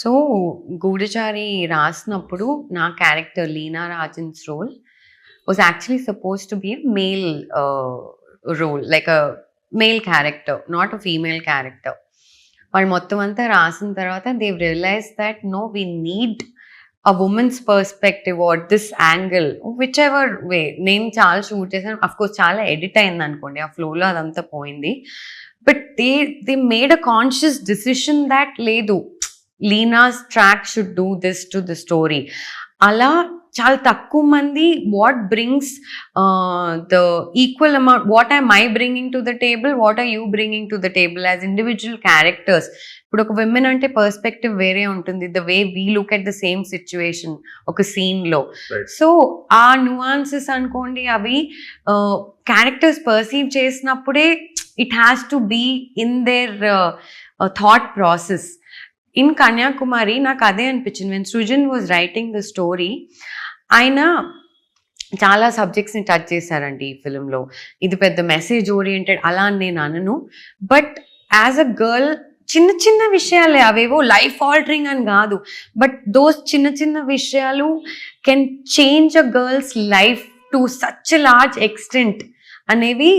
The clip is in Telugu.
సో గూఢచారి రాసినప్పుడు నా character Leena Rajan's role was actually supposed to be male role like a male character not a female character వాళ్ళు మొత్తం అంతా రాసిన తర్వాత they realise that no we need a women's perspective or this angle which ever way నేను చాలా షూట్ చేశాను. అఫ్ కోర్స్ చాలా ఎడిట్ అయింది అనుకోండి ఆ ఫ్లోలో అదంతా పోయింది. But they they made a conscious decision that లేదు. Leena's track should do this to the story అలా చాలా తక్కువ మంది what brings the equal amount what I my bringing to the table what are you bringing to the table as individual characters ఇప్పుడు ఒక విమెన్ అంటే పర్స్పెక్టివ్ వేరే ఉంటుంది the way we look at the same situation ఒక సీన్లో. సో ఆ నువాన్సెస్ అనుకోండి అవి క్యారెక్టర్స్ పర్సీవ్ చేసినప్పుడే it has to be in their thought process in Kanyakumari నాకు అదే అనిపించింది. When Srujan was writing the story ఆయన చాలా సబ్జెక్ట్స్ని టచ్ చేశారండి ఈ ఫిలింలో ఇది పెద్ద మెసేజ్ ఓరియంటెడ్ అలా అని నేను అనను. బట్ యాజ్ అ గర్ల్ చిన్న చిన్న విషయాలే అవేవో లైఫ్ ఆల్టరింగ్ అని కాదు. బట్ దోస్ చిన్న చిన్న విషయాలు can change a girl's life to such large extent అనేవి